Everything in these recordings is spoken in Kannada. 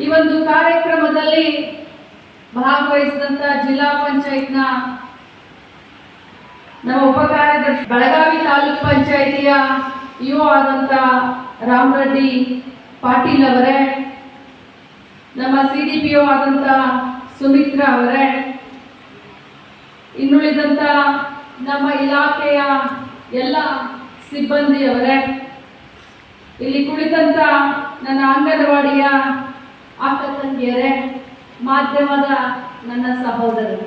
ಈ ಒಂದು ಕಾರ್ಯಕ್ರಮದಲ್ಲಿ ಭಾಗವಹಿಸಿದಂತ ಜಿಲ್ಲಾ ಪಂಚಾಯತ್ನ ನಮ್ಮ ಉಪಕಾರ್ಯದರ್ಶಿ ಬೆಳಗಾವಿ ತಾಲೂಕ್ ಪಂಚಾಯಿತಿಯ ಇಒ ಆದಂಥ ರಾಮರೆಡ್ಡಿ ಪಾಟೀಲ್ ಅವರೇ, ನಮ್ಮ ಸಿ ಡಿ ಪಿ ಒ ಆದಂಥ ಸುಮಿತ್ರಾ ಅವರೇ, ಇನ್ನುಳಿದಂತ ನಮ್ಮ ಇಲಾಖೆಯ ಎಲ್ಲ ಸಿಬ್ಬಂದಿಯವರೇ, ಇಲ್ಲಿ ಕುಳಿತಂತ ನನ್ನ ಅಂಗನವಾಡಿಯ ಅಕ್ಕ ತಂಗಿಯರೇ ಮಾಧ್ಯಮದ ನನ್ನ ಸಹೋದರರು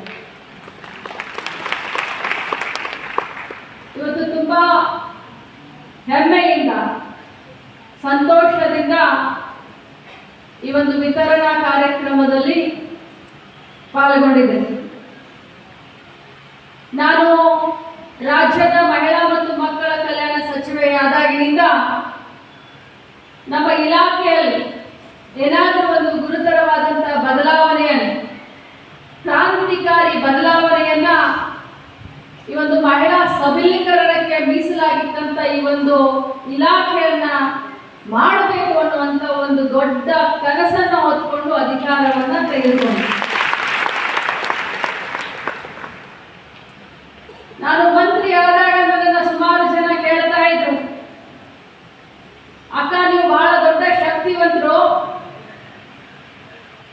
ಇವತ್ತು ತುಂಬಾ ಹೆಮ್ಮೆಯಿಂದ, ಸಂತೋಷದಿಂದ ಈ ಒಂದು ವಿತರಣಾ ಕಾರ್ಯಕ್ರಮದಲ್ಲಿ ಪಾಲ್ಗೊಂಡಿದ್ದೇನೆ. ನಾನು ರಾಜ್ಯದ ಮಹಿಳಾ ಮತ್ತು ಮಕ್ಕಳ ಕಲ್ಯಾಣ ಸಚಿವೆಯಾದಾಗಿನಿಂದ ನಮ್ಮ ಇಲಾಖೆಯಲ್ಲಿ ಏನಾದರೂ ಒಂದು ಗುರುತರವಾದಂತಹ ಬದಲಾವಣೆಯನ್ನು ಕ್ರಾಂತಿಕಾರಿ ಬದಲಾವಣೆಯನ್ನ ಈ ಒಂದು ಮಹಿಳಾ ಸಬಲೀಕರಣಕ್ಕೆ ಮೀಸಲಾಗಿದ್ದಂತ ಈ ಒಂದು ಇಲಾಖೆಯನ್ನ ಮಾಡಬೇಕು ಅನ್ನುವಂತ ಒಂದು ದೊಡ್ಡ ಕನಸನ್ನ ಹೊತ್ಕೊಂಡು ಅಧಿಕಾರವನ್ನ ತೆಗೆದುಕೊಂಡು ನಾನು ಮಂತ್ರಿ ಆದಾಗ ನನ್ನನ್ನ ಸುಮಾರು ಜನ ಕೇಳ್ತಾ ಇದ್ರು ಅಕ್ಕ ನೀವು ಬಹಳ ದೊಡ್ಡ ಶಕ್ತಿವಂತರು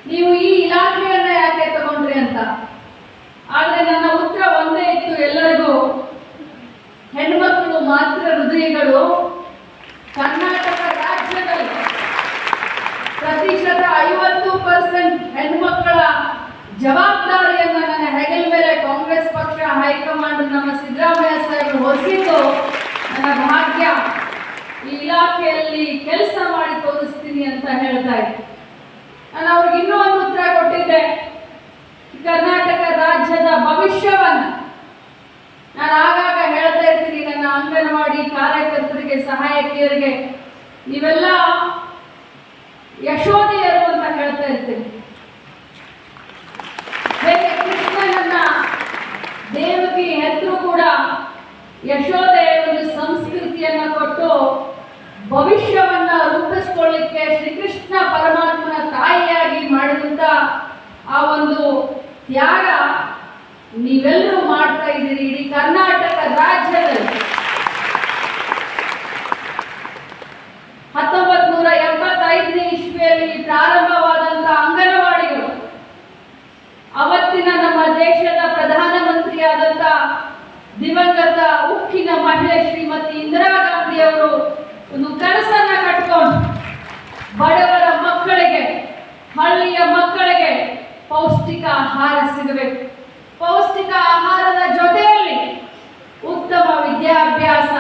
ನೀವು ಈ ಇಲಾಖೆಯನ್ನ ಯಾಕೆ ತಗೊಂಡ್ರಿ ಅಂತ ಆದ್ರೆ ನನ್ನ ಉತ್ತರ ಒಂದೇ ಇತ್ತು ಎಲ್ಲರಿಗೂ ಹೆಣ್ಮಕ್ಳು ಮಾತ್ರ ಹೃದಯಗಳು ಕರ್ನಾಟಕ ರಾಜ್ಯದಲ್ಲಿ ಪ್ರತಿಶತ ಐವತ್ತು ಪರ್ಸೆಂಟ್ ಹೆಣ್ಮಕ್ಕಳ ಜವಾಬ್ದಾರಿಯನ್ನ ನನ್ನ ಹೆಗಲ ಮೇಲೆ ಕಾಂಗ್ರೆಸ್ ಪಕ್ಷ ಹೈಕಮಾಂಡ್ ನಮ್ಮ ಸಿದ್ದರಾಮಯ್ಯ ಸಾಹೇಬರು ಹೊರಿಸಿದ್ದು ನನ್ನ ಭಾಗ್ಯ ಈ ಇಲಾಖೆಯಲ್ಲಿ ಕೆಲಸ ಮಾಡಿ ತೋರಿಸ್ತೀನಿ ಅಂತ ಹೇಳ್ತಾ ಇದ್ದೆ ನಾನು ಅವ್ರಿಗೆ ಇನ್ನೂ ಒಂದು ಉತ್ತರ ಕೊಟ್ಟಿದ್ದೆ ಕರ್ನಾಟಕ ರಾಜ್ಯದ ಭವಿಷ್ಯವನ್ನ ನಾನು ಆಗಾಗ ಹೇಳ್ತಾ ಇರ್ತೀನಿ ನನ್ನ ಅಂಗನವಾಡಿ ಕಾರ್ಯಕರ್ತರಿಗೆ, ಸಹಾಯಕಿಯರಿಗೆ ನೀವೆಲ್ಲ ಯಶೋದೆಯರು ಅಂತ ಹೇಳ್ತಾ ಇರ್ತೀನಿ. ಕೃಷ್ಣನನ್ನ ದೇವಕಿ ಹೆಸರು ಕೂಡ ಯಶೋದೆ ಒಂದು ಸಂಸ್ಕೃತಿಯನ್ನ ಕೊಟ್ಟು ಭವಿಷ್ಯವನ್ನ ರೂಪಿಸ್ಕೊಳ್ಳಿಕ್ಕೆ ಶ್ರೀಕೃಷ್ಣ ಪರಮಾತ್ಮನ ತಾಯಿಯಾಗಿ ಮಾಡಿದಂತ ಆ ಒಂದು ತ್ಯಾಗ ನೀವೆಲ್ಲರೂ ಮಾಡ್ತಾ ಇದ್ದೀರಿ. ಇಡೀ ಕರ್ನಾಟಕ ರಾಜ್ಯದಲ್ಲಿ. ಹತ್ತೊಂಬತ್ ನೂರ ಎಪ್ಪತ್ತೈದನೇ ಇಸ್ವಿಯಲ್ಲಿ ಪ್ರಾರಂಭವಾದಂತ ಅಂಗನವಾಡಿಗಳು. ಅವತ್ತಿನ ನಮ್ಮ ದೇಶದ ಪ್ರಧಾನಮಂತ್ರಿಯಾದಂತ ದಿವಂಗತ ಉಕ್ಕಿನ ಮಹಿಳೆ ಶ್ರೀಮತಿ ಇಂದಿರಾ ಗಾಂಧಿ ಅವರು ಒಂದು ಕನಸನ್ನ ಕಟ್ಕೊಂಡು ಬಡವರ ಮಕ್ಕಳಿಗೆ, ಹಳ್ಳಿಯ ಮಕ್ಕಳಿಗೆ ಪೌಷ್ಟಿಕ ಆಹಾರ ಸಿಗಬೇಕು. ಪೌಷ್ಟಿಕ ಆಹಾರದ ಜೊತೆಯಲ್ಲಿ ಉತ್ತಮ ವಿದ್ಯಾಭ್ಯಾಸ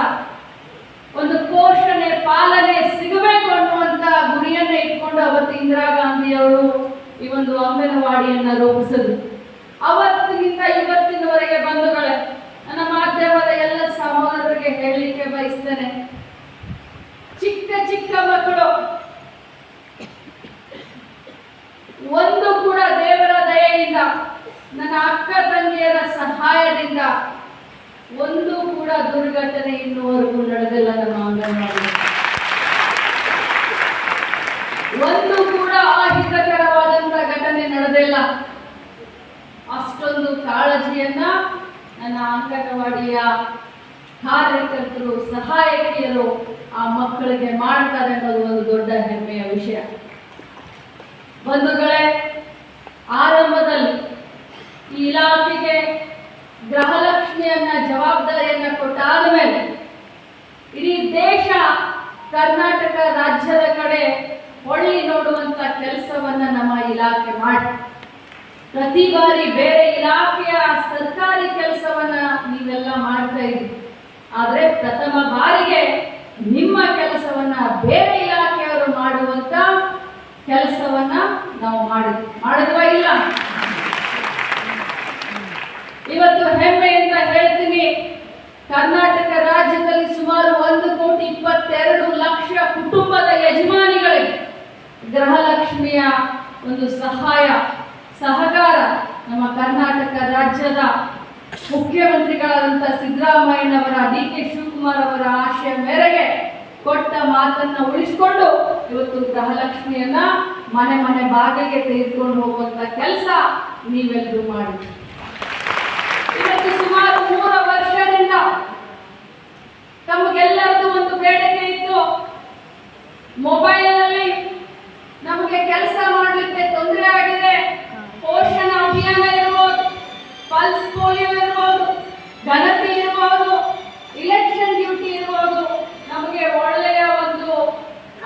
ಒಂದು ಪೋಷಣೆ, ಪಾಲನೆ ಸಿಗಬೇಕು ಅನ್ನುವಂತ ಗುರಿಯನ್ನ ಇಟ್ಕೊಂಡು ಅವತ್ತು ಇಂದಿರಾ ಗಾಂಧಿ ಅವರು ಈ ಒಂದು ಅಂಗನವಾಡಿಯನ್ನ ರೂಪಿಸಿದ್ರು. ಅವತ್ತಿನಿಂದ ಇವತ್ತಿನವರೆಗೆ ಬಂಧುಗಳೇ, ನನ್ನ ಮಾಧ್ಯಮದ ಎಲ್ಲ ಸಹೋದರರಿಗೆ ಹೇಳಲಿಕ್ಕೆ ಬಯಸ್ತೇನೆ. ಚಿಕ್ಕ ಚಿಕ್ಕ ಮಕ್ಕಳು, ಒಂದು ಕೂಡ ದೇವರ ದಯೆಯಿಂದ, ನನ್ನ ಅಕ್ಕ ತಂಗಿಯರ ಸಹಾಯದಿಂದ ಒಂದು ಕೂಡ ದುರ್ಘಟನೆ ಇನ್ನುವರೆಗೂ ನಡೆದಿಲ್ಲ ನಮ್ಮ ಅಂಗನವಾಡಿ. ಒಂದು ಕೂಡ ಅಹಿತಕರವಾದಂತ ಘಟನೆ ನಡೆದಿಲ್ಲ. ಅಷ್ಟೊಂದು ಕಾಳಜಿಯನ್ನ ನನ್ನ ಅಂಗನವಾಡಿಯ ಕಾರ್ಯಕರ್ತರು, ಸಹಾಯಕಿಯರು ಆ ಮಕ್ಕಳಿಗೆ ಮಾಡ್ತಾರೆ ಅನ್ನೋದು ಒಂದು ದೊಡ್ಡ ಹೆಮ್ಮೆಯ ವಿಷಯ. ಬಂಧುಗಳೇ, ಆರಂಭದಲ್ಲಿ ಈ ಇಲಾಖೆಗೆ ಗೃಹಲಕ್ಷ್ಮಿಯನ್ನ ಜವಾಬ್ದಾರಿಯನ್ನ ಕೊಟ್ಟಾದ ಮೇಲೆ ಇಡೀ ದೇಶ ಕರ್ನಾಟಕ ರಾಜ್ಯದ ಕಡೆ ಹೊಳ್ಳಿ ನೋಡುವಂತ ಕೆಲಸವನ್ನ ನಮ್ಮ ಇಲಾಖೆ ಮಾಡಿ ಪ್ರತಿ ಬಾರಿ ಬೇರೆ ಇಲಾಖೆಯ ಸರ್ಕಾರಿ ಕೆಲಸವನ್ನ ನೀವೆಲ್ಲ ಮಾಡ್ತಾ ಇದ್ರಿ ಆದ್ರೆ ಪ್ರಥಮ ಬಾರಿಗೆ ನಿಮ್ಮ ಕೆಲಸವನ್ನ ಬೇರೆ ಇಲಾಖೆಯವರು ಮಾಡುವಂತ ಕೆಲಸವನ್ನ ನಾವು ಮಾಡಿದ್ವಿ. ಮಾಡಿದ್ವಾ ಇಲ್ಲ? ಇವತ್ತು ಹೆಮ್ಮೆಯಿಂದ ಹೇಳ್ತೀನಿ, ಕರ್ನಾಟಕ ರಾಜ್ಯದಲ್ಲಿ ಸುಮಾರು ಒಂದು ಕೋಟಿ ಇಪ್ಪತ್ತೆರಡು ಲಕ್ಷ ಕುಟುಂಬದ ಯಜಮಾನಿಗಳಿಗೆ ಗೃಹಲಕ್ಷ್ಮಿಯ ಒಂದು ಸಹಾಯ, ಸಹಕಾರ ನಮ್ಮ ಕರ್ನಾಟಕ ರಾಜ್ಯದ ಮುಖ್ಯಮಂತ್ರಿಗಳಾದಂಥ ಸಿದ್ದರಾಮಯ್ಯನವರ, ಡಿ ಕೆ ಶಿವಕುಮಾರ್ ಅವರ ಆಶಯ ಮೇರೆಗೆ ಕೊಟ್ಟ ಮಾತನ್ನ ಉಳಿಸಿಕೊಂಡು ಇವತ್ತು ಗೃಹಲಕ್ಷ್ಮಿಯನ್ನ ಮನೆ ಮನೆ ಬಾಗಿಲಿಗೆ ತೆಗೆದುಕೊಂಡು ಹೋಗುವಂತ ಕೆಲಸ ನೀವೆಲ್ಲರೂ ಮಾಡಿ. ಮೂರು ವರ್ಷದಿಂದ ತಮಗೆಲ್ಲರದು ಒಂದು ಬೇಡಿಕೆ ಇತ್ತು. ಮೊಬೈಲ್ನಲ್ಲಿ ನಮಗೆ ಕೆಲಸ ಮಾಡಲಿಕ್ಕೆ ತೊಂದರೆ ಆಗಿದೆ. ಪೋಷಣ ಅಭಿಯಾನ ಇರ್ಬೋದು, ಪಲ್ಸ್ ಪೋಲಿಯೋ ಇರ್ಬೋದು, ಘನತೆ ಇರ್ಬೋದು, ಇಲೆಕ್ಷನ್ ಡ್ಯೂಟಿ ಇರ್ಬೋದು. ನಮಗೆ ಒಳ್ಳೆಯ ಒಂದು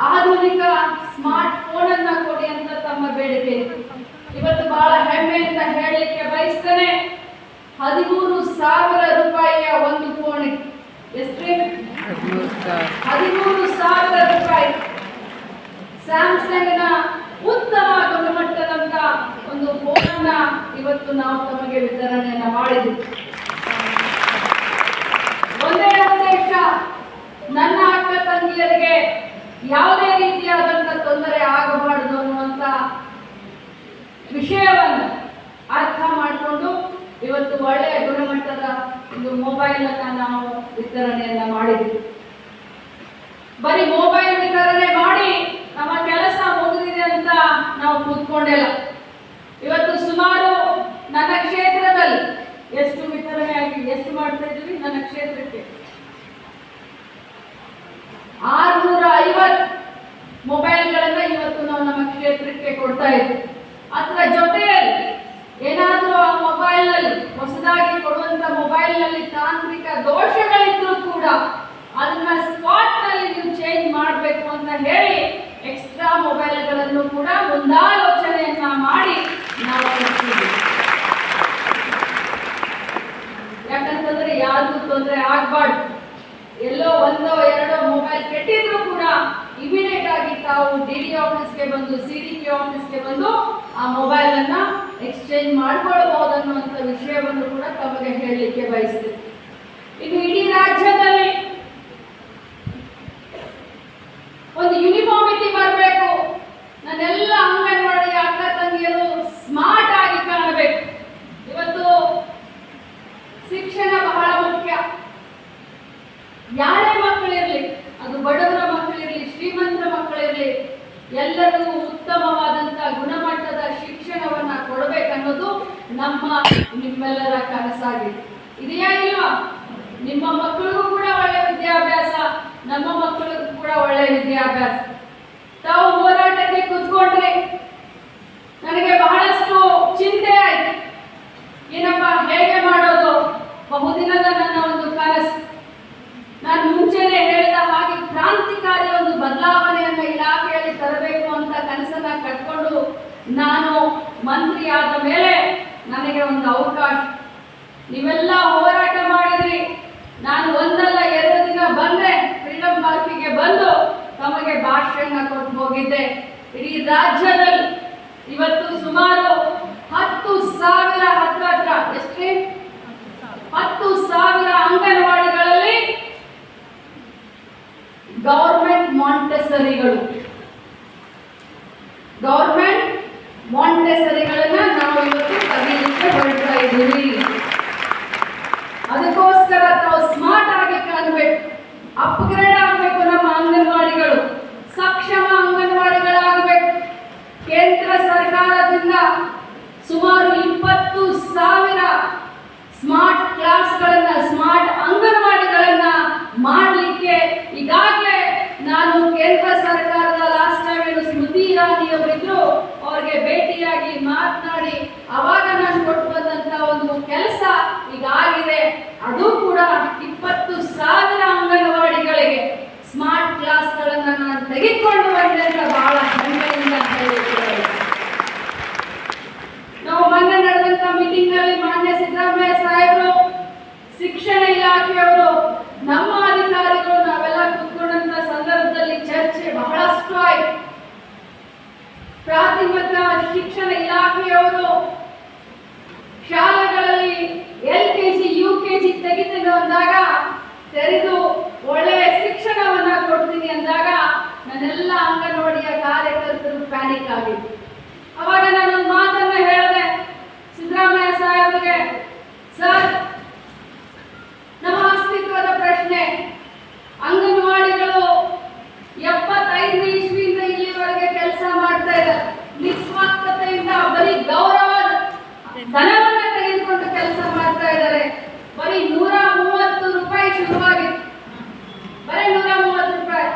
ಆಧುನಿಕ ಸ್ಮಾರ್ಟ್ ಫೋನ್ ಅನ್ನ ಕೊಡಿ ಅಂತ ತಮ್ಮ ಬೇಡಿಕೆ ಇತ್ತು. ಇವತ್ತು ಬಹಳ ಹೆಮ್ಮೆಯಿಂದ ಹೇಳಲಿಕ್ಕೆ ಬಯಸ್ತೇನೆ. ಹದಿಮೂರು ಸಾವಿರ ರೂಪಾಯಿಯ ಒಂದು ಫೋನ್ ಎಷ್ಟ್ರಿ ಹದಿಮೂರು ಸಾವಿರ ರೂಪಾಯಿ ಸ್ಯಾಮ್ಸಂಗ್ನ ಉತ್ತಮ ಗುಣಮಟ್ಟದಂತ ಒಂದು ಫೋನ್ ಅನ್ನ ಇವತ್ತು ನಾವು ತಮಗೆ ವಿತರಣೆಯನ್ನ ಮಾಡಿದ್ವಿ ಒಂದೇ ಉದ್ದೇಶ ನನ್ನ ಅಕ್ಕ ತಂಗಿಯರಿಗೆ ಯಾವುದೇ ರೀತಿಯಾದಂತ ತೊಂದರೆ ಆಗಬಾರದು ಅನ್ನುವಂತ ವಿಷಯವನ್ನು ಅರ್ಥ ಮಾಡಿಕೊಂಡು ಇವತ್ತು ಒಳ್ಳೆಯ ಗುಣಮಟ್ಟದ ಒಂದು ಮೊಬೈಲ್ ಅನ್ನ ನಾವು ವಿತರಣೆಯನ್ನ ಮಾಡಿದ್ವಿ. ಬರೀ ಮೊಬೈಲ್ ವಿತರಣೆ ಮಾಡಿ ನಮ್ಮ ಕೆಲಸ ಮುಗಿದಿದೆ ಅಂತ ನಾವು ಕೂತ್ಕೊಂಡಿಲ್ಲ. ಇವತ್ತು ಸುಮಾರು ನನ್ನ ಕ್ಷೇತ್ರದಲ್ಲಿ ಎಷ್ಟು ವಿತರಣೆ ಆಗಿ ಎಷ್ಟು ಮಾಡ್ತಾ ಇದ್ವಿ ನನ್ನ ಕ್ಷೇತ್ರಕ್ಕೆ. ಆರ್ನೂರ ಐವತ್ತು ಮೊಬೈಲ್ಗಳನ್ನ ಇವತ್ತು ನಾವು ನಮ್ಮ ಕ್ಷೇತ್ರಕ್ಕೆ ಕೊಡ್ತಾ ಇದ್ವಿ ಅದರ ಜೊತೆಯಲ್ಲಿ ಏನಾದರೂ ಆ ಮೊಬೈಲ್ನಲ್ಲಿ ಹೊಸದಾಗಿ ಕೊಡುವಂತ ಮೊಬೈಲ್ನಲ್ಲಿ ತಾಂತ್ರಿಕ ದೋಷಗಳಿದ್ರು ಕೂಡ ಅದನ್ನ ಸ್ಪಾಟ್ನಲ್ಲಿ ನೀವು ಚೇಂಜ್ ಮಾಡಬೇಕು ಅಂತ ಹೇಳಿ ಎಕ್ಸ್ಟ್ರಾ ಮೊಬೈಲ್ಗಳನ್ನು ಕೂಡ ಮುಂದಾಲೋಚನೆಯನ್ನ ಮಾಡಿ ನಾವು. ಯಾಕಂತಂದ್ರೆ ಯಾರಿಗೂ ತೊಂದರೆ ಆಗ್ಬಾರ್ದು ಎಲ್ಲೋ ಒಂದೋ ಎರಡೋ ಮೊಬೈಲ್ ಕೆಟ್ಟಿದ್ರು ಕೂಡ ಇಮಿಡಿಯೇಟ್ ಆಗಿ ತಾವು ಡಿ ಡಿ ಆಫೀಸ್ಗೆ ಬಂದು ಸಿ ಡಿ ಪಿ ಆಫೀಸ್ಗೆ ಬಂದು ಆ ಮೊಬೈಲ್ ಅನ್ನ ಎಕ್ಸ್ಚೇಂಜ್ ಮಾಡ್ಕೊಳ್ಬಹುದು ಅನ್ನುವಂಥ ವಿಷಯವನ್ನು ಕೂಡ ತಮಗೆ ಹೇಳಲಿಕ್ಕೆ ಬಯಸ್ತೀವಿ ಇದು ಇಡೀ ರಾಜ್ಯದಲ್ಲಿ ಒಂದು ಯೂನಿಫಾರ್ಮಿಟಿ ಬರಬೇಕು. ನನ್ನೆಲ್ಲ ಅಂಗನವಾಡಿ ಅಕ್ಕ ತಂಗಿಯರು ಸ್ಮಾರ್ಟ್ ಆಗಿ ಕಾಣಬೇಕು. ಇವತ್ತು ಶಿಕ್ಷಣ ಬಹಳ ಯಾರೇ ಮಕ್ಕಳಿರಲಿ ಅದು ಬಡವರ ಮಕ್ಕಳಿರಲಿ ಶ್ರೀಮಂತರ ಮಕ್ಕಳಿರಲಿ ಎಲ್ಲರಿಗೂ ಉತ್ತಮವಾದಂತ ಗುಣಮಟ್ಟದ ಶಿಕ್ಷಣವನ್ನ ಕೊಡಬೇಕನ್ನೋದು ನಮ್ಮ ನಿಮ್ಮೆಲ್ಲರ ಕನಸಾಗಿದೆ. ಇದೆಯಾ ಇಲ್ವಾ? ನಿಮ್ಮ ಮಕ್ಕಳಿಗೂ ಕೂಡ ಒಳ್ಳೆ ವಿದ್ಯಾಭ್ಯಾಸ, ನಮ್ಮ ಮಕ್ಕಳಿಗೂ ಕೂಡ ಒಳ್ಳೆ ವಿದ್ಯಾಭ್ಯಾಸ. ತಾವು ಹೋರಾಟಕ್ಕೆ ಕೂತ್ಕೊಂಡ್ರಿ ನನಗೆ ಬಹಳಷ್ಟು ಚಿಂತೆ ಆಯ್ತು ಏನಪ್ಪ ಹೇಗೆ ಮಾಡೋದು ಬಹುದಿನದ ನನ್ನ ಒಂದು ಕನಸು ನಾನು ಮುಂಚೆನೆ ಹೇಳಿದ ಹಾಗೆ ಕ್ರಾಂತಿಕಾರಿ ಒಂದು ಬದಲಾವಣೆಯನ್ನ ಇಲಾಖೆಯಲ್ಲಿ ತರಬೇಕು ಅಂತ ಕನಸನ್ನ ಕಟ್ಕೊಂಡು ನಾನು ಆದ ಮೇಲೆ ನನಗೆ ಒಂದು ಅವಕಾಶ. ನೀವೆಲ್ಲ ಹೋರಾಟ ಮಾಡಿದ್ರಿ. ನಾನು ಒಂದಲ್ಲ ಎರಡು ದಿನ ಬಂದೆ. ಫ್ರೀಡಮ್ ಪಾರ್ಕಿಗೆ ಬಂದು ತಮಗೆ ಭಾಷಣ ಕೊಟ್ಟು ಹೋಗಿದ್ದೆ. ಇಡೀ ರಾಜ್ಯದಲ್ಲಿ ಇವತ್ತು ಸುಮಾರು ಹತ್ತು ಸಾವಿರ ಹತ್ರ ಹತ್ರ ಎಷ್ಟೇ ಹತ್ತು ಸಾವಿರ ಅಂಗನವಾಡಿಗಳಲ್ಲಿ ಗೌರ್ಮೆಂಟ್ ಮಾಂಟೆಸರಿಗಳು ಗೌರ್ಮೆಂಟ್ ಮಾಂಟೆಸರಿಗಳನ್ನ ನಾವು ಇವತ್ತು ತೆಗೀಲಿಕ್ಕೆ ಹೊರಡ್ತಾ ಇದ್ದೀವಿ ಅದಕ್ಕೋಸ್ಕರ ನಾವು ಸ್ಮಾರ್ಟ್ ಆಗಿ ಕಾಣಬೇಕು ಅಪ್ಗ್ರೇಡ್ ಆಗಬೇಕು ನಮ್ಮ ಅಂಗನವಾಡಿಗಳು. ಸಕ್ಷಮ ಅಂಗನವಾಡಿಗಳಾಗಬೇಕು. ಕೇಂದ್ರ ಸರ್ಕಾರದಿಂದ ಸುಮಾರು ಇಪ್ಪತ್ತು ಸಾವಿರ ಸ್ಮಾರ್ಟ್ ಕ್ಲಾಸ್ಗಳನ್ನ ಸ್ಮಾರ್ಟ್ ಅಂಗನವಾಡಿಗಳನ್ನ ಮಾಡಲಿಕ್ಕೆ ಈಗಾಗಲೇ ನಾನು ಕೇಂದ್ರ ಸರ್ಕಾರದ ಲಾಸ್ಟ್ ಟೈಮ್ ಏನು ಸ್ಮೃತಿ ಇರಾನಿ ಅವರಿದ್ರು ಅವ್ರಿಗೆ ಭೇಟಿಯಾಗಿ ಮಾತನಾಡಿ, ಅವಾಗ ನಾನು ಕೊಟ್ಟು ಒಂದು ಕೆಲಸ ಈಗಾಗಿದೆ. ಅದು ಕೂಡ ಇಪ್ಪತ್ತು ಸಾವಿರ ಅಂಗನವಾಡಿಗಳಿಗೆ ಸ್ಮಾರ್ಟ್ ಕ್ಲಾಸ್ಗಳನ್ನು ನಾನು ತೆಗೆದುಕೊಂಡು ಬಂದೆ ಅಂತ ಬಹಳ ಹೆಮ್ಮೆಯಿಂದ ನಾವು ಮೊನ್ನೆ ನಡೆದಂತ ಮೀಟಿಂಗ್ನಲ್ಲಿ ಮಾನ್ಯ ಸಿದ್ದರಾಮಯ್ಯ ಸಾಹೇಬರು, ಶಿಕ್ಷಣ ಇಲಾಖೆಯವರು, ನಮ್ಮ ಅಧಿಕಾರಿಗಳು ನಾವೆಲ್ಲ ಕೂತ್ಕೊಂಡಂತ ಸಂದರ್ಭದಲ್ಲಿ ಚರ್ಚೆ ಬಹಳಷ್ಟು ಆಯ್ತು. ಪ್ರಾಥಮಿಕ ಶಿಕ್ಷಣ ಇಲಾಖೆಯವರು ಶಾಲೆಗಳಲ್ಲಿ L K G U K G ತೆಗಿತೇವೆ ಅಂದಾಗ ತೆರೆದು ಒಳ್ಳೆಯ ಶಿಕ್ಷಣವನ್ನ ಕೊಡ್ತೀನಿ ಅಂದಾಗ ನನ್ನೆಲ್ಲ ಅಂಗನವಾಡಿಯ ಕಾರ್ಯಕರ್ತರು ಪ್ಯಾನಿಕ್ ಆಗಿದ್ರು. ಅವಾಗ ನಾನು ಮಾತನ್ನ ಹೇಳಿದೆ, ಸಿದ್ದರಾಮಯ್ಯ ಸಾಹೇಬರಿಗೆ, ಸರ್ ನಮ್ಮ ಅಸ್ತಿತ್ವದ ಪ್ರಶ್ನೆ ಅಂಗನವಾಡಿಗಳು ಎಪ್ಪತ್ತೈದನೇ ಇಸ್ವಿಯಿಂದ ಇಲ್ಲಿವರೆಗೆ ಕೆಲಸ ಮಾಡ್ತಾ ಇದ್ದಾರೆ ನಿಸ್ವಾರ್ಥತೆಯಿಂದ ಬರೀ ಗೌರವ ಧನವನ್ನ ತೆಗೆದುಕೊಂಡು ಕೆಲಸ ಮಾಡ್ತಾ ಇದ್ದಾರೆ ಬರೀ ನೂರ ಮೂವತ್ತು ರೂಪಾಯಿ ಶುರುವಾಗಿತ್ತು ಬರೀ ನೂರ ಮೂವತ್ತು ರೂಪಾಯಿ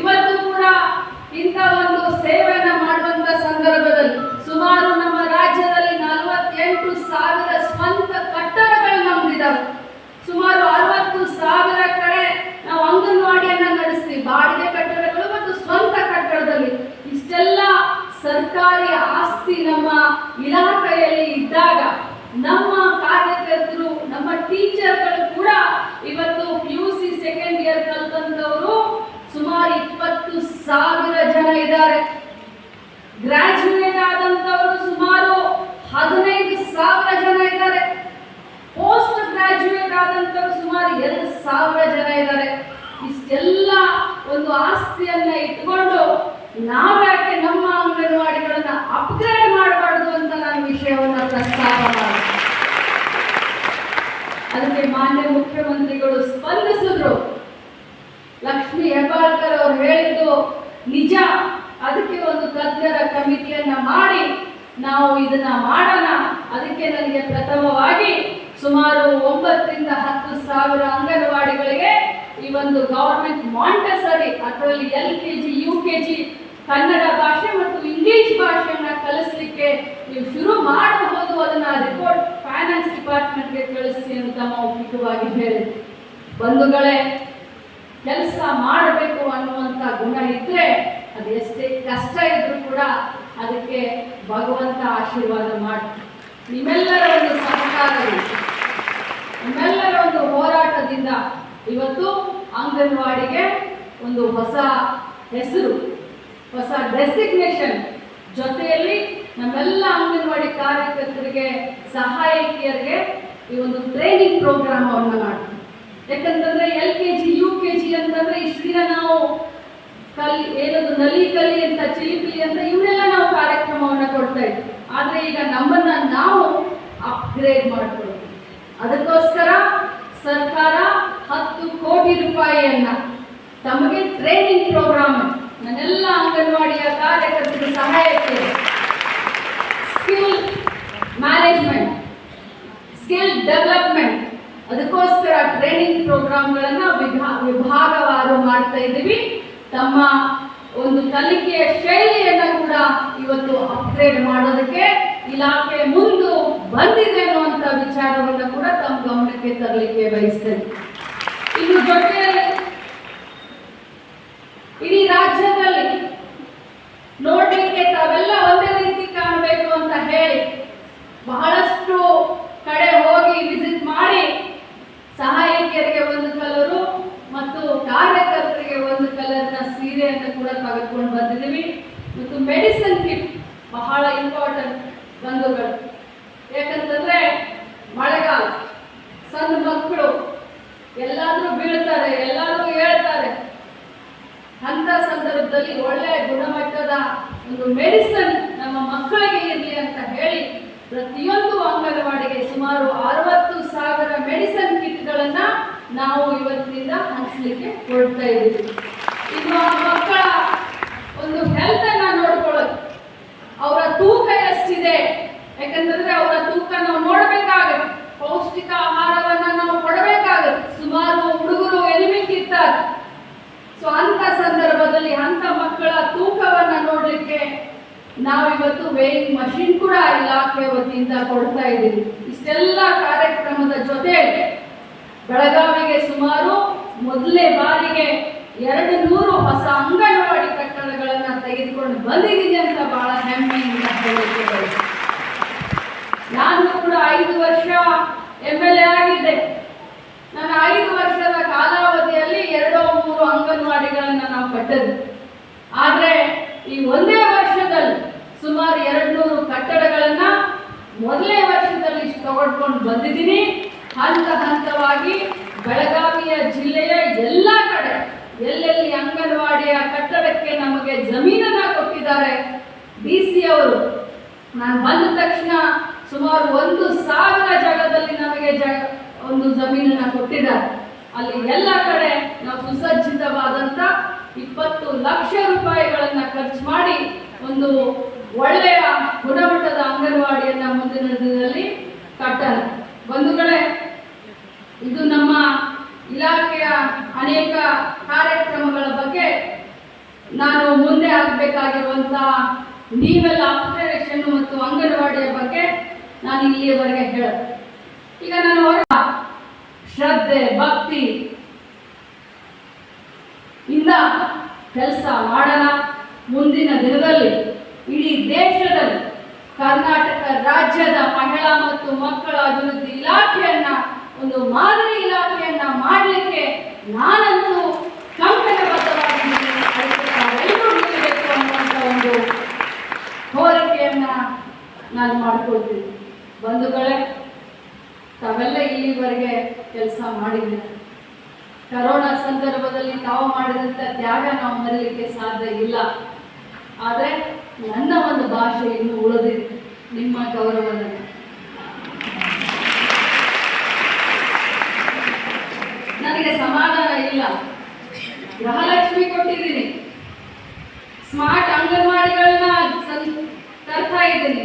ಇವತ್ತು ಕೂಡ ಇಂಥ ಒಂದು ಸೇವೆಯನ್ನ ಮಾಡುವಂತ ಸಂದರ್ಭದಲ್ಲಿ ಸುಮಾರು ನಮ್ಮ ರಾಜ್ಯದಲ್ಲಿ ನಲವತ್ತೆಂಟು ಸಾವಿರ ಸ್ವಂತ ಕಟ್ಟಡಗಳು ನಮ್ದಿದಾವೆ ಸುಮಾರು ಅರವತ್ತು ಸಾವಿರ ಕಡೆ ನಾವು ಅಂಗನವಾಡಿಯನ್ನ ನಡೆಸ್ತೀವಿ ಬಾಡಿಗೆ ಕಟ್ಟಡಗಳು ಮತ್ತು ಸ್ವಂತ ಕಟ್ಟಡದಲ್ಲಿ ಇಷ್ಟೆಲ್ಲ ಸರ್ಕಾರಿ ಆಸ್ತಿ ನಮ್ಮ ಇಲಾಖೆಯಲ್ಲಿ ಇದ್ದಾಗ ನಮ್ಮ ಕಾರ್ಯಕರ್ತರು, ನಮ್ಮ ಟೀಚರ್ಗಳು ಕೂಡ ಇವತ್ತು P U C second year ಕಲ್ತಂತವರು ಸುಮಾರು ಇಪ್ಪತ್ತು ಸಾವಿರ ಜನ ಇದ್ದಾರೆ. ಗ್ರಾಜ್ಯುಯೇಟ್ ಆದಂತವರು ಸುಮಾರು ಹದಿನೈದು ಸಾವಿರ ಜನ ಇದ್ದಾರೆ. ಪೋಸ್ಟ್ ಗ್ರಾಜ್ಯುಯೇಟ್ ಆದಂತವರು ಸುಮಾರು ಎರಡು ಸಾವಿರ ಜನ ಇದ್ದಾರೆ. ಇಷ್ಟೆಲ್ಲ ಒಂದು ಆಸ್ತಿಯನ್ನ ಇಟ್ಕೊಂಡು ನಾವ್ಯಾಕೆ ನಮ್ಮ ಅಂಗನವಾಡಿಗಳನ್ನ ಅಪ್ಗ್ರೇಡ್ ಮಾಡಬಾರ್ದು ಅಂತ ನಾನು ವಿಷಯವನ್ನ ಪ್ರಸ್ತಾಪ ಮಾಡಿದೆ. ಅದಕ್ಕೆ ಮಾನ್ಯ ಮುಖ್ಯಮಂತ್ರಿಗಳು ಸ್ಪಂದಿಸಿದ್ರು. ಲಕ್ಷ್ಮಿ ಹೆಬ್ಬಾಳ್ಕರ್ ಅವರು ಹೇಳಿದ್ದು ನಿಜ. ಅದಕ್ಕೆ ಒಂದು ತಜ್ಞರ ಕಮಿಟಿಯನ್ನ ಮಾಡಿ, ನಾವು ಇದನ್ನ ಮಾಡೋಣ. ಅದಕ್ಕೆ ನನಗೆ ಪ್ರಥಮವಾಗಿ ಸುಮಾರು ಒಂಬತ್ತರಿಂದ ಹತ್ತು ಸಾವಿರ ಅಂಗನವಾಡಿಗಳಿಗೆ ಈ ಒಂದು ಗವರ್ಮೆಂಟ್ ಮಾಂಟಸರಿ ಅದರಲ್ಲಿ L K G U K G Kannada ಭಾಷೆ ಮತ್ತು ಇಂಗ್ಲಿಷ್ ಭಾಷೆಯನ್ನ ಕಲಿಸ್ಲಿಕ್ಕೆ ನೀವು ಶುರು ಮಾಡಬಹುದು. ಅದನ್ನ ರಿಪೋರ್ಟ್ ಫೈನಾನ್ಸ್ ಡಿಪಾರ್ಟ್ಮೆಂಟ್ಗೆ ಕಳಿಸಿ ಅಂತ ಮೌಖಿಕವಾಗಿ ಹೇಳಿ ಬಂಧುಗಳೇ, ಕೆಲಸ ಮಾಡಬೇಕು ಅನ್ನುವಂಥ ಗುಣ ಇದ್ರೆ ಅದು ಎಷ್ಟೇ ಕಷ್ಟ ಇದ್ರೂ ಕೂಡ ಅದಕ್ಕೆ ಭಗವಂತ ಆಶೀರ್ವಾದ ಮಾಡಿ. ನಿಮ್ಮೆಲ್ಲರ ಒಂದು ಸಹಕಾರ ನಿಮ್ಮೆಲ್ಲರ ಒಂದು ಹೋರಾಟದಿಂದ ಇವತ್ತು ಅಂಗನವಾಡಿಗೆ ಒಂದು ಹೊಸ ಹೆಸರು, ಹೊಸ ಡೆಸಿಗ್ನೇಷನ್ ಜೊತೆಯಲ್ಲಿ ನಮ್ಮೆಲ್ಲ ಅಂಗನವಾಡಿ ಕಾರ್ಯಕರ್ತರಿಗೆ, ಸಹಾಯಕಿಯರಿಗೆ ಈ ಒಂದು ಟ್ರೈನಿಂಗ್ ಪ್ರೋಗ್ರಾಮ್ ಅವನ್ನು ಮಾಡ್ತೀವಿ. ಯಾಕಂತಂದ್ರೆ L K G, U K G ಅಂತಂದ್ರೆ ಇಷ್ಟು ದಿನ ನಾವು ಕಲಿ, ಏನದು, ನಲಿ ಕಲಿ ಅಂತ ಚಿಲಿಪಿಲಿ ಅಂತ ಇವನ್ನೆಲ್ಲ ನಾವು ಕಾರ್ಯಕ್ರಮವನ್ನು ಕೊಡ್ತಾ ಇದ್ವಿ. ಆದ್ರೆ ಈಗ ನಮ್ಮನ್ನ ನಾವು ಅಪ್ಗ್ರೇಡ್ ಮಾಡ್ಕೊಳ್ತೀವಿ. ಅದಕ್ಕೋಸ್ಕರ ಸರ್ಕಾರ ಹತ್ತು ಕೋಟಿ ರೂಪಾಯಿಯನ್ನ ತಮಗೆ ಟ್ರೈನಿಂಗ್ ಪ್ರೋಗ್ರಾಮ್ ನನ್ನೆಲ್ಲ ಅಂಗನವಾಡಿಯ ಕಾರ್ಯಕರ್ತರ ಸಹಾಯಕ್ಕೆ ಸ್ಕಿಲ್ ಮ್ಯಾನೇಜ್ಮೆಂಟ್ ಸ್ಕಿಲ್ ಡೆವಲಪ್ಮೆಂಟ್ ಅದಕ್ಕೋಸ್ಕರ ಟ್ರೈನಿಂಗ್ ಪ್ರೋಗ್ರಾಮ್ಗಳನ್ನು ವಿಭಾ, ವಿಭಾಗವಾರು ಮಾಡ್ತಾ ಇದ್ದೀವಿ. ತಮ್ಮ ಒಂದು ಕಲಿಕೆಯ ಶೈಲಿಯನ್ನು ಕೂಡ ಇವತ್ತು ಅಪ್ಗ್ರೇಡ್ ಮಾಡೋದಕ್ಕೆ ಇಲಾಖೆ ಮುಂದು ಬಂದಿದೆ ಅನ್ನುವಂತ ವಿಚಾರವನ್ನು ಕೂಡ ತಮ್ಮ ಗಮನಕ್ಕೆ ತರಲಿಕ್ಕೆ ಬಯಸ್ತೇನೆ. ಇನ್ನು ಜೊತೆಯಲ್ಲಿ ಇಡೀ ರಾಜ್ಯದಲ್ಲಿ ನೋಡ್ಲಿಕ್ಕೆ ತಾವೆಲ್ಲ ಒಂದೇ ರೀತಿ ಕಾಣಬೇಕು ಅಂತ ಹೇಳಿ ಬಹಳಷ್ಟು ಕಡೆ ಹೋಗಿ ವಿಸಿಟ್ ಮಾಡಿ ಸಹಾಯಕಿಯರಿಗೆ ಒಂದು ಕಲರು ಮತ್ತು ಕಾರ್ಯಕರ್ತರಿಗೆ ಒಂದು ಕಲರ್ನ ಸೀರೆಯನ್ನು ಕೂಡ ತೆಗೆದುಕೊಂಡು ಬಂದಿದ್ದೀವಿ. ಮತ್ತು ಮೆಡಿಸಿನ್ ಕಿಟ್ ಬಹಳ ಇಂಪಾರ್ಟೆಂಟ್ ಬಂಧುಗಳು. ಯಾಕಂತಂದ್ರೆ ಮಳೆಗಾಲ, ಸಣ್ಣ ಮಕ್ಕಳು ಎಲ್ಲಾದ್ರೂ ಬೀಳ್ತಾರೆ, ಎಲ್ಲಾದ್ರೂ ಹೇಳ್ತಾರೆ. ಅಂತ ಸಂದರ್ಭದಲ್ಲಿ ಒಳ್ಳೆಯ ಗುಣಮಟ್ಟದ ಒಂದು ಮೆಡಿಸನ್ ನಮ್ಮ ಮಕ್ಕಳಿಗೆ ಇರಲಿ ಅಂತ ಹೇಳಿ ಪ್ರತಿಯೊಂದು ಅಂಗನವಾಡಿಗೆ ಸುಮಾರು ಅರವತ್ತು ಸಾವಿರ ಮೆಡಿಸನ್ ಕಿಟ್ಗಳನ್ನ ನಾವು ಇವತ್ತಿನಿಂದ ಹಂಚಲಿಕ್ಕೆ ಕೊಡ್ತಾ ಇದ್ದೀವಿ. ಇನ್ನು ಆ ಮಕ್ಕಳ ಒಂದು ಹೆಲ್ತ್ ಅನ್ನ ನೋಡ್ಕೊಳ್ಳೋದು. ಅವರ ತೂಕ ಎಷ್ಟಿದೆ? ಯಾಕಂತಂದ್ರೆ ಅವರ ತೂಕ ನಾವು ನೋಡಬೇಕಾಗತ್ತೆ. ಪೌಷ್ಟಿಕ ಆಹಾರವನ್ನ ನಾವು ಕೊಡಬೇಕಾಗತ್ತೆ. ಸುಮಾರು ಹುಡುಗರು ಎಲಿಮಿಟ್ಟಿರ್ತಾರೆ ಇರ್ತಾರೆ ಸೊ ಅಂತ ಸಂದರ್ಭದಲ್ಲಿ ಅಂತ ಮಕ್ಕಳ ತೂಕವನ್ನ ನೋಡ್ಲಿಕ್ಕೆ ನಾವಿವತ್ತು ವೇಯಿಂಗ್ ಮಷಿನ್ ಕೂಡ ಇಲಾಖೆ ವತಿಯಿಂದ ಕೊಡ್ತಾ ಇದ್ದೀವಿ. ಇಷ್ಟೆಲ್ಲ ಕಾರ್ಯಕ್ರಮದ ಜೊತೆ ಬೆಳಗಾವಿಗೆ ಸುಮಾರು ಮೊದಲನೇ ಬಾರಿಗೆ ಎರಡು ನೂರು ಹೊಸ ಅಂಗನವಾಡಿ ಕಟ್ಟಡಗಳನ್ನ ತೆಗೆದುಕೊಂಡು ಬಂದಿದ್ದೀನಿ ಅಂತ ಬಹಳ ಹೆಮ್ಮೆಯಿಂದ ಹೇಳಿಕೆ. ನಾನು ಕೂಡ ಐದು ವರ್ಷ ಎಂ ಎಲ್ ಎ ಆಗಿದ್ದೆ. ನನ್ನ ಐದು ವರ್ಷದ ಕಾಲಾವಧಿಯಲ್ಲಿ ಎರಡೋ ಮೂರು ಅಂಗನವಾಡಿಗಳನ್ನು ನಾವು ಕಟ್ಟದ್ದು ಆದರೆ ಈ ಒಂದೇ ವರ್ಷದಲ್ಲಿ ಸುಮಾರು ಎರಡು ನೂರು ಕಟ್ಟಡಗಳನ್ನ ಮೊದಲನೇ ವರ್ಷದಲ್ಲಿ ತಗೊಂಡ್ಕೊಂಡು ಬಂದಿದ್ದೀನಿ. ಹಂತ ಹಂತವಾಗಿ ಬೆಳಗಾವಿಯ ಜಿಲ್ಲೆಯ ಎಲ್ಲ ಕಡೆ ಎಲ್ಲೆಲ್ಲಿ ಅಂಗನವಾಡಿಯ ಕಟ್ಟಡಕ್ಕೆ ನಮಗೆ ಜಮೀನನ್ನ ಕೊಟ್ಟಿದ್ದಾರೆ, ಡಿ ಸಿ ಅವರು ನಾನು ಬಂದ ತಕ್ಷಣ ಸುಮಾರು ಒಂದು ಸಾವಿರ ಜಾಗದಲ್ಲಿ ನಮಗೆ ಜಾಗ ಒಂದು ಜಮೀನನ್ನ ಕೊಟ್ಟಿದ್ದಾರೆ. ಅಲ್ಲಿ ಎಲ್ಲ ಕಡೆ ನಾವು ಸುಸಜ್ಜಿತವಾದಂತ ಇಪ್ಪತ್ತು ಲಕ್ಷ ರೂಪಾಯಿಗಳನ್ನ ಖರ್ಚು ಮಾಡಿ ಒಂದು ಒಳ್ಳೆಯ ಗುಣಮಟ್ಟದ ಅಂಗನವಾಡಿಯನ್ನ ಮುಂದಿನ ದಿನದಲ್ಲಿ ಕಟ್ಟೋಣ. ಬಂಧುಗಳೇ, ಇದು ನಮ್ಮ ಇಲಾಖೆಯ ಅನೇಕ ಕಾರ್ಯಕ್ರಮಗಳ ಬಗ್ಗೆ ನಾನು ಮುಂದೆ ಆಗಬೇಕಾಗಿರುವಂತ ನೀವೆಲ್ಲ ಅಪ್ಗ್ರೇಡೇಷನ್ ಮತ್ತು ಅಂಗನವಾಡಿಯ ಬಗ್ಗೆ ನಾನು ಇಲ್ಲಿಯವರೆಗೆ ಹೇಳ ಈಗ ನಾನು ಹೊರ ಶ್ರದ್ಧೆ, ಭಕ್ತಿ ಇಂದ ಕೆಲಸ ಮಾಡೋಣ. ಮುಂದಿನ ದಿನದಲ್ಲಿ ಇಡೀ ದೇಶದಲ್ಲಿ ಕರ್ನಾಟಕ ರಾಜ್ಯದ ಮಹಿಳಾ ಮತ್ತು ಮಕ್ಕಳ ಅಭಿವೃದ್ಧಿ ಇಲಾಖೆಯನ್ನ, ಒಂದು ಮಾದರಿ ಇಲಾಖೆಯನ್ನ ಮಾಡಲಿಕ್ಕೆ ನಾನಂತೂ ಕಂಕಣಬದ್ಧವಾಗಿದ್ದೀನಿ ಅದಕ್ಕೆ ತಾವೆಲ್ಲರೂ ನಿಲ್ಲಬೇಕು ಅನ್ನುವಂಥ ಒಂದು ಕೋರಿಕೆಯನ್ನ ನಾನು ಮಾಡ್ಕೊಳ್ತೀನಿ. ಬಂಧುಗಳೇ, ತಾವೆಲ್ಲ ಇಲ್ಲಿವರೆಗೆ ಕೆಲಸ ಮಾಡಿದ್ದೀರ ಕರೋನಾ ಸಂದರ್ಭದಲ್ಲಿ ತಾವು ಮಾಡಿದಂಥ ತ್ಯಾಗ ನಾವು ಮರಲಿಕ್ಕೆ ಸಾಧ್ಯ ಇಲ್ಲ. ಆದರೆ ನನ್ನ ಒಂದು ಭಾಷೆ ಇನ್ನೂ ಉಳಿದಿದೆ. ನಿಮ್ಮ ಗೌರವದಲ್ಲಿ. ನನಗೆ ಸಮಾಧಾನ ಇಲ್ಲ. ಗೃಹಲಕ್ಷ್ಮಿ ಕೊಟ್ಟಿದ್ದೀನಿ. ಸ್ಮಾರ್ಟ್ ಅಂಗನವಾಡಿಗಳನ್ನ ತರ್ತಾ ಇದ್ದೀನಿ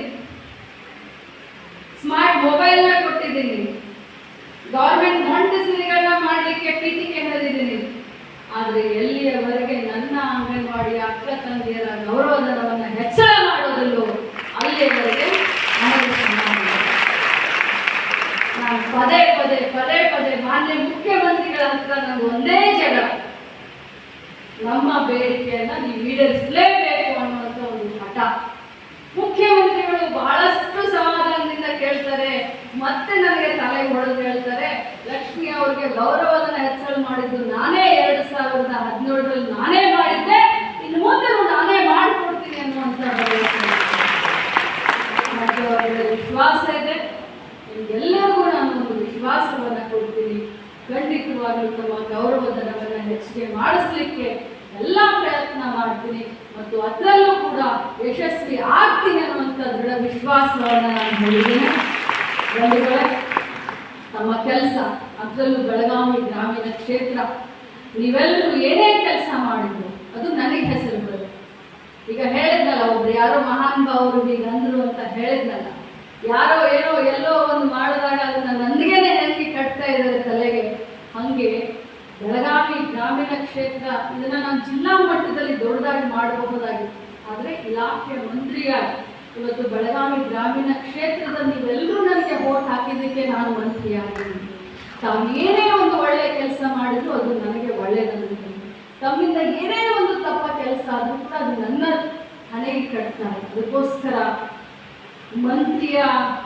ಸ್ಮಾರ್ಟ್ ಮೊಬೈಲ್ನ ಕೊಟ್ಟಿದ್ದೀನಿ ಗೌರ್ಮೆಂಟ್ ಮಾಂಟೆಸರಿಗಳನ್ನ ಮಾಡಲಿಕ್ಕೆ ಪೀಠಿಕೆ ಹಿಡಿದಿದ್ದೀನಿ ಆದರೆ ಎಲ್ಲಿಯವರೆಗೆ ನನ್ನ ಅಂಗನವಾಡಿಯ ಅಕ್ಕ ತಂಗಿಯರ ಗೌರವಧನವನ್ನು ಹೆಚ್ಚಳ ಮಾಡೋದಿಲ್ಲೋ ಅಲ್ಲಿಯವರೆಗೆ ನನಗೆ ಸಮಾಧಾನ ಇಲ್ಲ. ನಾನು ಪದೇ ಪದೇ ಪದೇ ಪದೇ ಮಾನ್ಯ ಮುಖ್ಯಮಂತ್ರಿಗಳ ಹತ್ರ ನನಗೆ ಒಂದೇ ಜಗ ನಮ್ಮ ಬೇಡಿಕೆಯನ್ನ ನೀವು ಈಡೇರಿಸಲೇಬೇಕು ಅನ್ನುವಂಥ ಒಂದು ಹಠ ಮುಖ್ಯಮಂತ್ರಿಗಳು ಬಹಳಷ್ಟು ಸಮಾಧಾನದಿಂದ ಕೇಳ್ತಾರೆ, ಮತ್ತೆ ನನಗೆ ತಲೆ ಹೊಡೆದು ಹೇಳ್ತಾರೆ, ಲಕ್ಷ್ಮಿ ಅವ್ರಿಗೆ ಗೌರವಧನ ಹೆಚ್ಚಳ ಮಾಡಿದ್ದು ನಾನೇ, ಎರಡು ಸಾವಿರದ ಹದಿನೇಳರಲ್ಲಿ ನಾನೇ ಮಾಡಿದ್ದೆ, ಇನ್ನು ಮುಂದೆ ನಾನೇ ಮಾಡಿಕೊಡ್ತೀನಿ ಭರವಸೆ ವಿಶ್ವಾಸ ಇದೆ ಎಲ್ಲರಿಗೂ ನಾನು ಒಂದು ವಿಶ್ವಾಸವನ್ನು ಕೊಡ್ತೀನಿ ತಮ್ಮ ಗೌರವಧನವನ್ನು ಹೆಚ್ಚಿಗೆ ಮಾಡಿಸ್ಲಿಕ್ಕೆ ಎಲ್ಲ ಪ್ರಯತ್ನ ಮಾಡ್ತೀನಿ. ಮತ್ತು ಅದರಲ್ಲೂ ಕೂಡ ಯಶಸ್ವಿ ಆಗ್ತೀನಿ ಅನ್ನುವಂಥ ದೃಢ ವಿಶ್ವಾಸವನ್ನು ನಾನು ಹೇಳಿದ್ದೇನೆ. ತಮ್ಮ ಕೆಲಸ, ಅದರಲ್ಲೂ ಬೆಳಗಾವಿ ಗ್ರಾಮೀಣ ಕ್ಷೇತ್ರ ನೀವೆಲ್ಲರೂ ಏನೇ ಕೆಲಸ ಮಾಡಿದ್ರು ಅದು ನನಗೆ ಹೆಸರು ಬರುತ್ತೆ. ಈಗ ಹೇಳಿದ್ನಲ್ಲ, ಒಬ್ರು ಯಾರೋ ಮಹಾನ್ ಭಾವರು ಈಗ ಅಂದ್ರು ಅಂತ ಹೇಳಿದ್ನಲ್ಲ, ಯಾರೋ ಏನೋ ಎಲ್ಲೋ ಒಂದು ಮಾಡಿದಾಗ ಅದನ್ನ ನನಗೇನೆ ನೆನಪಿ ಕಟ್ತಾ ಇದ್ದಾರೆ ತಲೆಗೆ. ಹಂಗೆ ಬೆಳಗಾವಿ ಗ್ರಾಮೀಣ ಕ್ಷೇತ್ರ, ಇದನ್ನ ನಾವು ಜಿಲ್ಲಾ ಮಟ್ಟದಲ್ಲಿ ದೊಡ್ಡದಾಗಿ ಮಾಡಬಹುದಾಗಿತ್ತು ಆದರೆ ಇಲಾಖೆಯ ಮಂತ್ರಿಯಾಗಿ ಇವತ್ತು ಬೆಳಗಾವಿ ಗ್ರಾಮೀಣ ಕ್ಷೇತ್ರದ ನೀವೆಲ್ಲರೂ ನನಗೆ ವೋಟ್ ಹಾಕಿದ್ದಕ್ಕೆ ನಾನು ಮಂತ್ರಿಯಾಗಿದ್ದೀನಿ ತಾವು ಏನೇ ಒಂದು ಒಳ್ಳೆಯ ಕೆಲಸ ಮಾಡಿದ್ರು ಅದು ನನಗೆ ಒಳ್ಳೆಯದನ್ನು ತಮ್ಮಿಂದ ಏನೇ ಒಂದು ತಪ್ಪ ಕೆಲಸ ಕೂಡ ಅದು ನನ್ನ ಹಣೆಗೆ ಕಟ್ತಾರೆ. ಅದಕ್ಕೋಸ್ಕರ ಮಂತ್ರಿಯ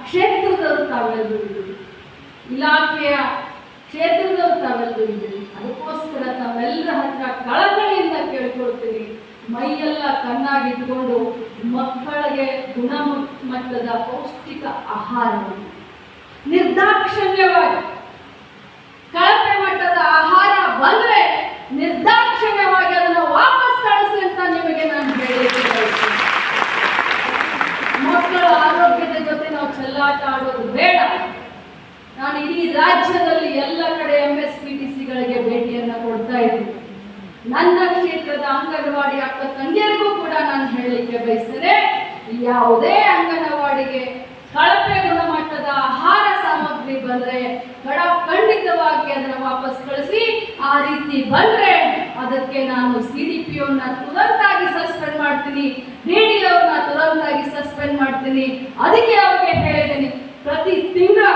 ಕ್ಷೇತ್ರದಲ್ಲಿ ತಾವೆಲ್ಲರೂ ಇಲಾಖೆಯ ಕ್ಷೇತ್ರದವರು ತಾವೆಲ್ಲರೂ ಇದ್ದೀರಿ. ಅದಕ್ಕೋಸ್ಕರ ತಾವೆಲ್ಲರ ಹತ್ರ ಕಳಕಳಿಯಿಂದ ಕೇಳ್ಕೊಳ್ತೀವಿ ಮೈಯೆಲ್ಲ ಕಣ್ಣಾಗಿಟ್ಕೊಂಡು ಮಕ್ಕಳಿಗೆ ಗುಣಮಟ್ಟದ ಪೌಷ್ಟಿಕ ಆಹಾರವನ್ನು. ನಿರ್ದಾಕ್ಷಿಣ್ಯವಾಗಿ ಕಳಪೆ ಮಟ್ಟದ ಆಹಾರ ಬಂದ್ರೆ ನಿರ್ದಾಕ್ಷಿಣ್ಯವಾಗಿ ಅದನ್ನು ವಾಪಸ್ ಕಳಿಸಿ ಅಂತ ನಿಮಗೆ ನಾನು ಹೇಳಲಿಕ್ಕೆ ಬಯಸ್ತೀನಿ ಮಕ್ಕಳ ಆರೋಗ್ಯದ ಜೊತೆ ನಾವು ಚೆಲ್ಲಾಟ ಆಡೋದು ಬೇಡ ನಾನು ಇಡೀ ರಾಜ್ಯದಲ್ಲಿ ಎಲ್ಲ ಕಡೆ ಎಂ ಎಸ್ ಪಿ ಟಿ ಸಿಗಳಿಗೆ ಭೇಟಿಯನ್ನ ಕೊಡ್ತಾ ಇದ್ದೀನಿ ನನ್ನ ಕ್ಷೇತ್ರದ ಅಂಗನವಾಡಿ ಅಕ್ಕ ತಂಗಿಯರಿಗೂ ಕೂಡ ನಾನು ಹೇಳಲಿಕ್ಕೆ ಬಯಸ್ತೇನೆ ಯಾವುದೇ ಅಂಗನವಾಡಿಗೆ ಕಳಪೆ ಗುಣಮಟ್ಟದ ಆಹಾರ ಸಾಮಗ್ರಿ ಬಂದ್ರೆ ಕಡ ಖಂಡಿತವಾಗಿ ಅದನ್ನು ವಾಪಸ್ ಕಳಿಸಿ ಆ ರೀತಿ ಬಂದ್ರೆ ಅದಕ್ಕೆ ನಾನು ಸಿ ಡಿ ಪಿ ತುರಂತಾಗಿ ಸಸ್ಪೆಂಡ್ ಮಾಡ್ತೀನಿ ಡಿ ಡಿ ಅವ್ರನ್ನ ತುರಂತಾಗಿ ಸಸ್ಪೆಂಡ್ ಮಾಡ್ತೀನಿ ಅದಕ್ಕೆ ಅವ್ರಿಗೆ ಹೇಳಿದ್ದೀನಿ ಪ್ರತಿ ತಿಂಗಳ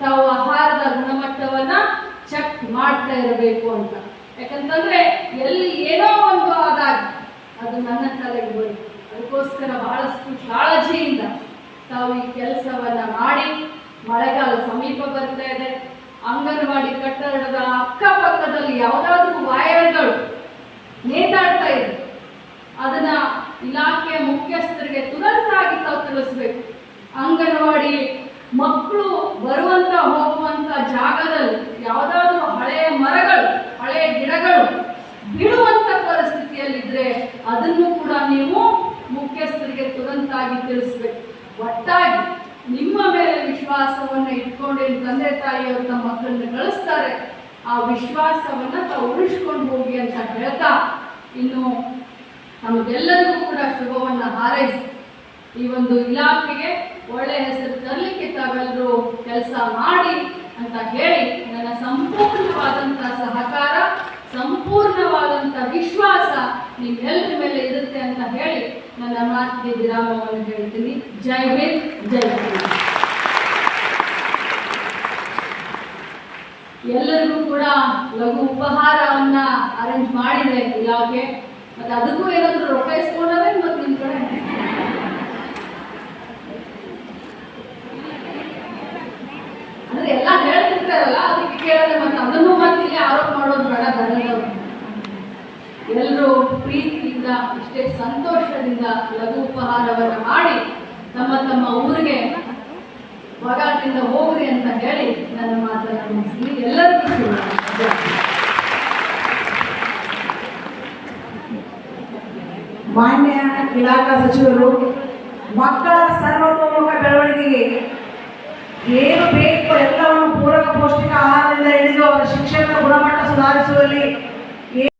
ತಾವು ಆಹಾರದ ಗುಣಮಟ್ಟವನ್ನ ಚೆಕ್ ಮಾಡ್ತಾ ಇರಬೇಕು ಅಂತ. ಯಾಕಂತಂದ್ರೆ ಎಲ್ಲಿ ಏನೋ ಒಂದು ಆದಾಗ ಅದು ನನ್ನ ತಲೆಗೆ ಬರುತ್ತೆ ಅದಕ್ಕೋಸ್ಕರ ಬಹಳಷ್ಟು ಕಾಳಜಿಯಿಂದ ತಾವು ಈ ಕೆಲಸವನ್ನ ಮಾಡಿ ಮಳೆಗಾಲ ಸಮೀಪ ಬರ್ತಾ ಇದೆ. ಅಂಗನವಾಡಿ ಕಟ್ಟಡದ ಅಕ್ಕಪಕ್ಕದಲ್ಲಿ ಯಾವುದಾದ್ರೂ ವಾಯರ್ಗಳು ನೇತಾಡ್ತಾ ಇದೆ. ಅದನ್ನ ಇಲಾಖೆಯ ಮುಖ್ಯಸ್ಥರಿಗೆ ತುರಂತಾಗಿ ತಾವು ತಿಳಿಸ್ಬೇಕು. ಅಂಗನವಾಡಿ ಮಕ್ಕಳು ಬರುವಂತ ಹೋಗುವಂತ ಜಾಗದಲ್ಲಿ ಯಾವುದಾದ್ರೂ ಹಳೆಯ ಮರಗಳು, ಹಳೆಯ ಗಿಡಗಳು ಬೀಳುವಂತ ಪರಿಸ್ಥಿತಿಯಲ್ಲಿದ್ರೆ ಅದನ್ನು ಕೂಡ ನೀವು ಮುಖ್ಯಸ್ಥರಿಗೆ ತುರಂತಾಗಿ ತಿಳಿಸ್ಬೇಕು. ಒಟ್ಟಾಗಿ ನಿಮ್ಮ ಮೇಲೆ ವಿಶ್ವಾಸವನ್ನು ಇಟ್ಕೊಂಡು ತಂದೆ ತಾಯಿಯವರು ತಮ್ಮ ಮಕ್ಕಳನ್ನ ಕಳಿಸ್ತಾರೆ ಆ ವಿಶ್ವಾಸವನ್ನ ತಾವು ಉಳಿಸ್ಕೊಂಡು ಹೋಗಿ ಅಂತ ಹೇಳ್ತಾ ಇನ್ನು ನಮಗೆಲ್ಲರಿಗೂ ಕೂಡ ಶುಭವನ್ನು ಹಾರೈಸಿ. ಈ ಒಂದು ಇಲಾಖೆಗೆ ಒಳ್ಳೆ ಹೆಸರು ತರಲಿಕ್ಕೆ ತಾವೆಲ್ಲರೂ ಕೆಲಸ ಮಾಡಿ ಅಂತ ಹೇಳಿ ನನ್ನ ಸಂಪೂರ್ಣವಾದಂಥ ಸಹಕಾರ ಸಂಪೂರ್ಣವಾದಂಥ ವಿಶ್ವಾಸ ನಿಮ್ಮೆಲ್ಲರ ಮೇಲೆ ಇರುತ್ತೆ ಅಂತ ಹೇಳಿ ನನ್ನ ಮಾತಿಗೆ ವಿರಾಮವನ್ನು ಹೇಳ್ತೀನಿ. ಜೈ ಹಿಂದ್ ಜೈ ಹಿಂದ್. ಎಲ್ಲರಿಗೂ ಕೂಡ ಲಘು ಉಪಹಾರವನ್ನ ಅರೇಂಜ್ ಮಾಡಿದೆ ಇಲಾಖೆ. ಮತ್ತೆ ಅದಕ್ಕೂ ಏನಾದರೂ ರೊಕ್ಕ ಇಸ್ಕೊಂಡವೆ ಮತ್ತೆ ನಿಮ್ ಕಡೆ ಅಂದ್ರೆ ಎಲ್ಲ ಹೇಳ್ತಿರ್ತಾರಲ್ಲ ಅದಕ್ಕೆ ಕೇಳಿದ್ರೆ ಮತ್ತೆ ಅದನ್ನು ಮತ್ತೆ ಇಲ್ಲಿ ಆರೋಪ ಮಾಡೋದು ಬೇಡ ಬರದವ್ರು ಎಲ್ಲರೂ ಪ್ರೀತಿಯಿಂದ ಇಷ್ಟೇ ಸಂತೋಷದಿಂದ ಲಘು ಉಪಹಾರವನ್ನ ಮಾಡಿ ತಮ್ಮ ತಮ್ಮ ಊರಿಗೆ ವಗಾದಿಂದ ಹೋಗ್ರಿ ಅಂತ ಹೇಳಿ ನನ್ನ ಮಾತನ್ನು ಮುಗಿಸ್ತೀನಿ ಎಲ್ಲರಿಗೂ ಶುಭ. ಮಾನ್ಯ ಇಲಾಖಾ ಸಚಿವರು ಮಕ್ಕಳ ಸರ್ವತೋಮುಖ ಬೆಳವಣಿಗೆಗೆ ಏನು ಬೇಕು ಎಲ್ಲವನ್ನು ಪೂರಕ ಪೌಷ್ಟಿಕ ಆಹಾರದಿಂದ ಹಿಡಿದು ಅವರ ಶಿಕ್ಷಣದ ಗುಣಮಟ್ಟ ಸುಧಾರಿಸುವಲ್ಲಿ